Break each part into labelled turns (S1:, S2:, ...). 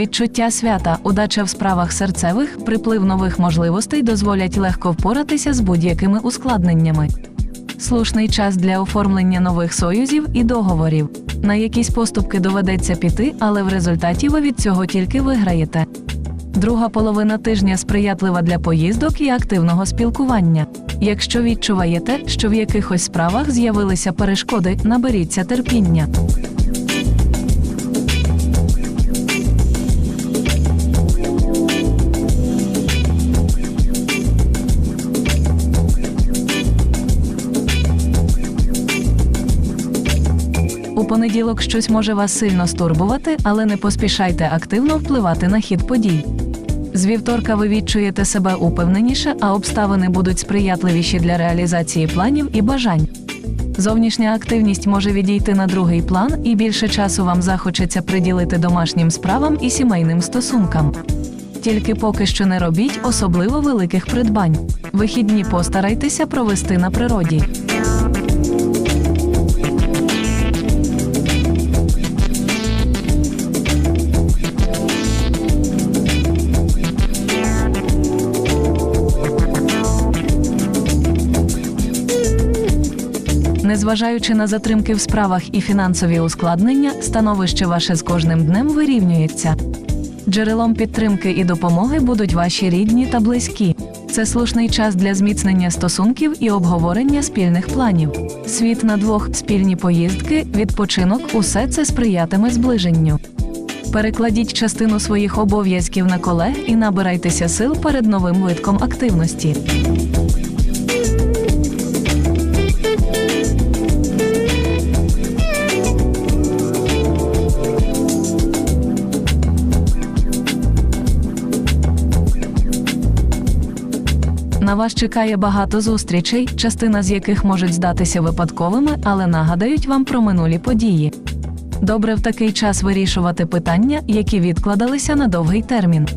S1: Відчуття свята, удача в справах серцевих, приплив нових можливостей дозволять легко впоратися з будь-якими ускладненнями. Слушний час для оформлення нових союзів і договорів. На якісь поступки доведеться піти, але в результаті ви від цього тільки виграєте. Друга половина тижня сприятлива для поїздок і активного спілкування. Якщо відчуваєте, що в якихось справах з'явилися перешкоди, наберіться терпіння. Понеділок щось може вас сильно стурбувати, але не поспішайте активно впливати на хід подій. З вівторка ви відчуєте себе упевненіше, а обставини будуть сприятливіші для реалізації планів і бажань. Зовнішня активність може відійти на другий план, і більше часу вам захочеться приділити домашнім справам і сімейним стосункам. Тільки поки що не робіть особливо великих придбань. Вихідні постарайтеся провести на природі. Незважаючи на затримки в справах і фінансові ускладнення, становище ваше з кожним днем вирівнюється. Джерелом підтримки і допомоги будуть ваші рідні та близькі. Це слушний час для зміцнення стосунків і обговорення спільних планів. Світ на двох, спільні поїздки, відпочинок усе це сприятиме зближенню. Перекладіть частину своїх обов'язків на колег і набирайтеся сил перед новим витком активності. На вас чекає багато зустрічей, частина з яких можуть здатися випадковими, але нагадають вам про минулі події. Добре в такий час вирішувати питання, які відкладалися на довгий термін.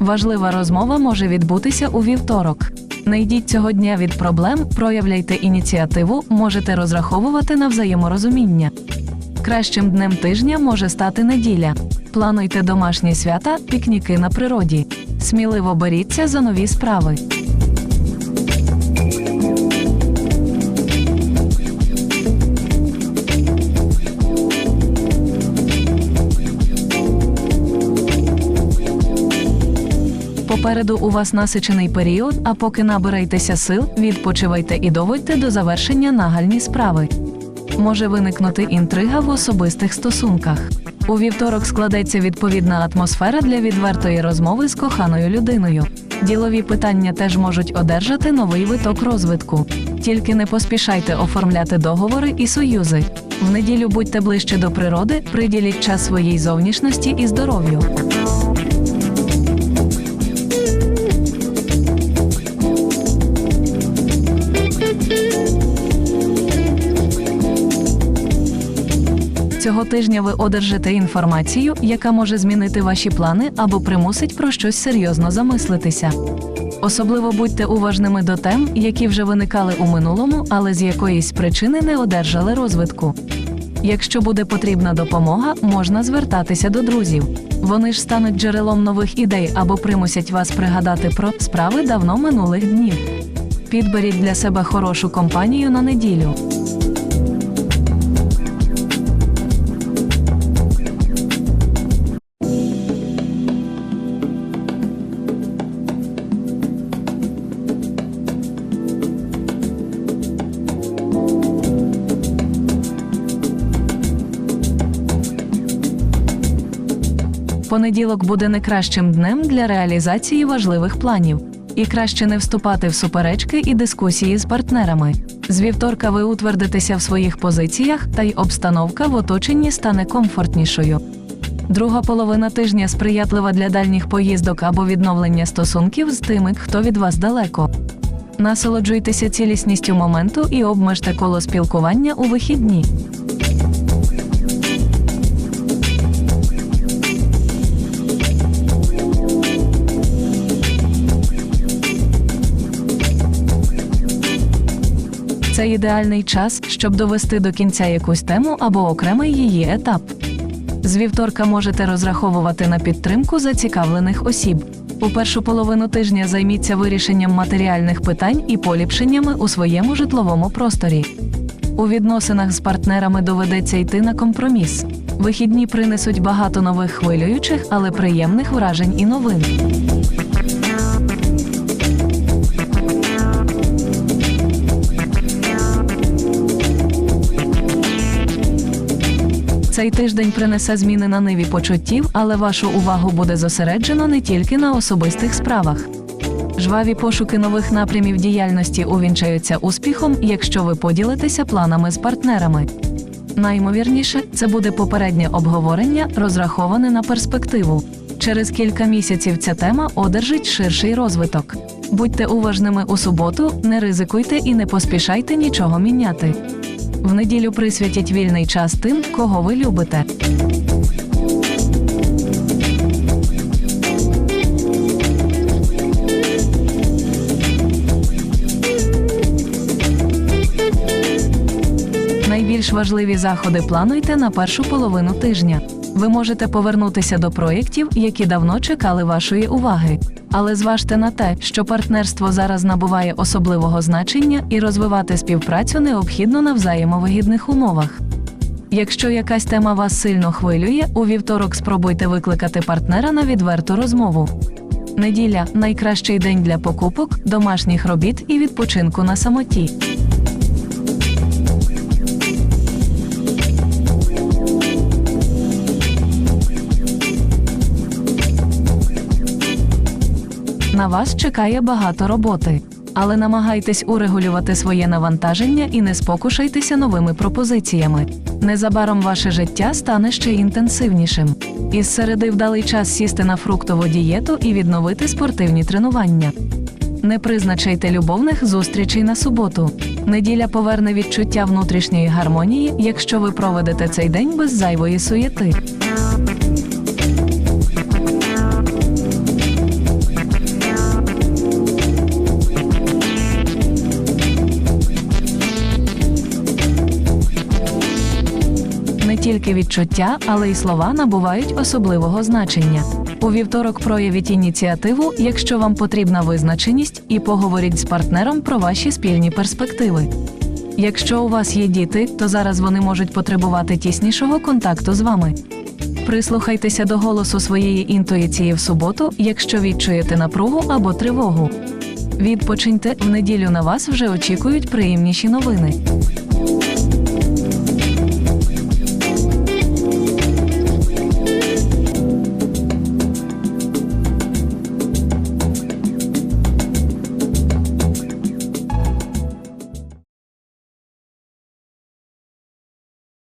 S1: Важлива розмова може відбутися у вівторок. Не йдіть цього дня від проблем, проявляйте ініціативу, можете розраховувати на взаєморозуміння. Кращим днем тижня може стати неділя. Плануйте домашні свята, пікніки на природі. Сміливо беріться за нові справи. Попереду у вас насичений період, а поки набирайтеся сил, відпочивайте і доводьте до завершення нагальні справи. Може виникнути інтрига в особистих стосунках. У вівторок складеться відповідна атмосфера для відвертої розмови з коханою людиною. Ділові питання теж можуть одержати новий виток розвитку. Тільки не поспішайте оформляти договори і союзи. В неділю будьте ближче до природи, приділіть час своїй зовнішності і здоров'ю. Цього тижня ви одержите інформацію, яка може змінити ваші плани або примусить про щось серйозно замислитися. Особливо будьте уважними до тем, які вже виникали у минулому, але з якоїсь причини не одержали розвитку. Якщо буде потрібна допомога, можна звертатися до друзів. Вони ж стануть джерелом нових ідей або примусять вас пригадати про справи давно минулих днів. Підберіть для себе хорошу компанію на неділю. Понеділок буде не кращим днем для реалізації важливих планів. І краще не вступати в суперечки і дискусії з партнерами. З вівторка ви утвердитеся в своїх позиціях, та й обстановка в оточенні стане комфортнішою. Друга половина тижня сприятлива для дальніх поїздок або відновлення стосунків з тими, хто від вас далеко. Насолоджуйтеся цілісністю моменту і обмежте коло спілкування у вихідні. Це ідеальний час, щоб довести до кінця якусь тему або окремий її етап. З вівторка можете розраховувати на підтримку зацікавлених осіб. У першу половину тижня займіться вирішенням матеріальних питань і поліпшеннями у своєму житловому просторі. У відносинах з партнерами доведеться йти на компроміс. Вихідні принесуть багато нових хвилюючих, але приємних вражень і новин. Цей тиждень принесе зміни на ниві почуттів, але вашу увагу буде зосереджено не тільки на особистих справах. Жваві пошуки нових напрямів діяльності увінчаються успіхом, якщо ви поділитеся планами з партнерами. Наймовірніше, це буде попереднє обговорення, розраховане на перспективу. Через кілька місяців ця тема одержить ширший розвиток. Будьте уважними у суботу, не ризикуйте і не поспішайте нічого міняти. В неділю присвятіть вільний час тим, кого ви любите. Найбільш важливі заходи плануйте на першу половину тижня. Ви можете повернутися до проєктів, які давно чекали вашої уваги. Але зважте на те, що партнерство зараз набуває особливого значення і розвивати співпрацю необхідно на взаємовигідних умовах. Якщо якась тема вас сильно хвилює, у вівторок спробуйте викликати партнера на відверту розмову. Неділя найкращий день для покупок, домашніх робіт і відпочинку на самоті. На вас чекає багато роботи. Але намагайтесь урегулювати своє навантаження і не спокушайтеся новими пропозиціями. Незабаром ваше життя стане ще інтенсивнішим. Із середи вдалий час сісти на фруктову дієту і відновити спортивні тренування. Не призначайте любовних зустрічей на суботу. Неділя поверне відчуття внутрішньої гармонії, якщо ви проведете цей день без зайвої суєти. Не тільки відчуття, але й слова набувають особливого значення. У вівторок проявіть ініціативу, якщо вам потрібна визначеність, і поговоріть з партнером про ваші спільні перспективи. Якщо у вас є діти, то зараз вони можуть потребувати тіснішого контакту з вами. Прислухайтеся до голосу своєї інтуїції в суботу, якщо відчуєте напругу або тривогу. Відпочиньте в неділю на вас вже очікують приємніші новини.